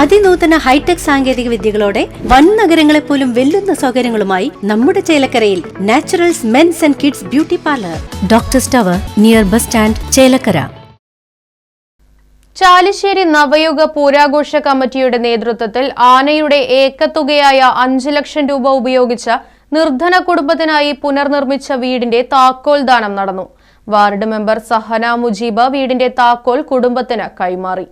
അതിനൂതന hi tech സാങ്കേതിക വിദ്യകളോടെ വൻ നഗരങ്ങളെ പോലും വെല്ലുന്ന സൗകര്യങ്ങളുമായി നമ്മുടെ ചേലക്കരയിൽ Naturals men's and kids beauty parlour. Doctor സ്റ്റവർ near bus stand Chelakkara. Chalissery Navayuga പൂരാഘോഷ കമ്മിറ്റിയുടെ നേതൃത്വത്തിൽ ആനയുടെ ഏക്കത്തുകയായ അഞ്ചു ലക്ഷം രൂപ ഉപയോഗിച്ച നിർധന കുടുംബത്തിനായി പുനർനിർമ്മിച്ച വീടിന്റെ താക്കോൽ ദാനം നടന്നു. വാർഡ് മെമ്പർ സഹന മുജീബ വീടിന്റെ താക്കോൽ കുടുംബത്തിന് കൈമാറി.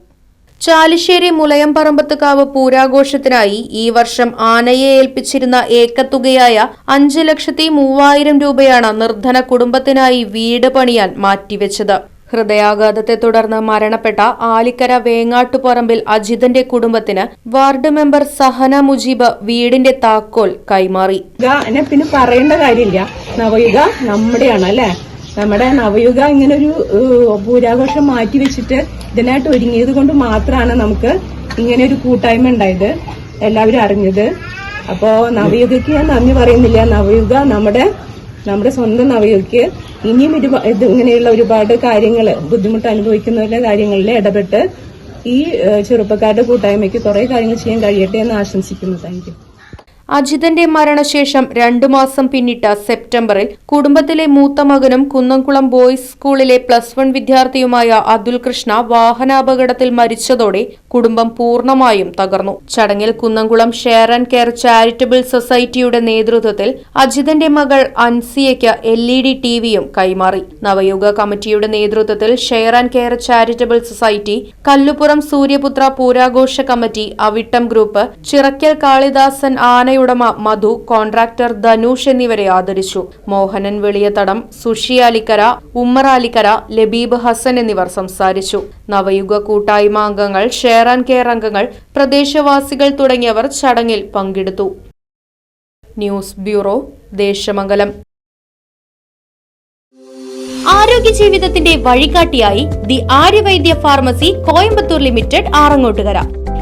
ചാലിശ്ശേരി മുലയംപറമ്പത്തുകാവ് പൂരാഘോഷത്തിനായി ഈ വർഷം ആനയെ ഏൽപ്പിച്ചിരുന്ന ഏക്കത്തുകയായ അഞ്ചു ലക്ഷത്തി മൂവായിരം രൂപയാണ് നിർധന കുടുംബത്തിനായി വീട് പണിയാൻ മാറ്റിവെച്ചത്. ഹൃദയാഘാതത്തെ തുടർന്ന് മരണപ്പെട്ട ആലിക്കര വേങ്ങാട്ടുപറമ്പിൽ അജിതന്റെ കുടുംബത്തിന് വാർഡ് മെമ്പർ സഹന മുജീബ് വീടിന്റെ താക്കോൽ കൈമാറി. എന്നെ പിന്നെ പറയേണ്ട കാര്യമില്ല. നവയുഗ നമ്മുടെയാണ് അല്ലെ? നമ്മുടെ നവയുഗ ഇങ്ങനെ ഒരു പൂരാഘോഷം മാറ്റി വെച്ചിട്ട് ഇതിനായിട്ട് ഒരുങ്ങിയത് കൊണ്ട് മാത്രമാണ് നമുക്ക് ഇങ്ങനെ ഒരു കൂട്ടായ്മ ഉണ്ടായത്. എല്ലാവരും അറിഞ്ഞത്. അപ്പോ നവയുഗയ്ക്ക് ഞാൻ നന്ദി പറയുന്നില്ല. നവയുഗ നമ്മുടെ നമ്മുടെ സ്വന്തം നവയുഗയ്ക്ക് ഇനിയും ഒരുപാട് ഇങ്ങനെയുള്ള ഒരുപാട് കാര്യങ്ങൾ ബുദ്ധിമുട്ട് അനുഭവിക്കുന്നവരുടെ കാര്യങ്ങളിൽ ഇടപെട്ട് ഈ ചെറുപ്പക്കാരുടെ കൂട്ടായ്മയ്ക്ക് കുറെ കാര്യങ്ങൾ ചെയ്യാൻ കഴിയട്ടെ എന്ന് ആശംസിക്കുന്നു. താങ്ക് അജിതന്റെ മരണശേഷം രണ്ടു മാസം പിന്നിട്ട സെപ്റ്റംബറിൽ കുടുംബത്തിലെ മൂത്ത മകനും കുന്നംകുളം ബോയ്സ് സ്കൂളിലെ പ്ലസ് വൺ വിദ്യാർത്ഥിയുമായ അതുൽ കൃഷ്ണ വാഹനാപകടത്തിൽ മരിച്ചതോടെ കുടുംബം പൂർണമായും തകർന്നു. ചടങ്ങിൽ Kunnamkulam share and care charitable സൊസൈറ്റിയുടെ നേതൃത്വത്തിൽ അജിതന്റെ മകൾ അൻസിയയ്ക്ക് എൽ ഇ ഡി ടിവിയും കൈമാറി. നവയുഗ കമ്മിറ്റിയുടെ നേതൃത്വത്തിൽ share and care charitable society Kallupuram Suryaputra പൂരാഘോഷ committee Avittam group Chirakkal Kalidasan ആനയുടമ മധു കോൺട്രാക്ടർ ധനുഷ് എന്നിവരെ ആദരിച്ചു. മോഹനൻ വെളിയത്തടം സുഷി അലിക്കര ഉമ്മർ അലിക്കര ലബീബ് ഹസൻ എന്നിവർ സംസാരിച്ചു. നവയുഗ കൂട്ടായ്മ അംഗങ്ങൾ ഷെയർ ആൻഡ് കെയർ അംഗങ്ങൾ പ്രദേശവാസികൾ തുടങ്ങിയവർ ചടങ്ങിൽ പങ്കെടുത്തു. News bureau Desamangalam. ആരോഗ്യ ജീവിതത്തിന്റെ വഴികാട്ടിയായി the Aryavaidya pharmacy Coimbatore limited Arangottukara.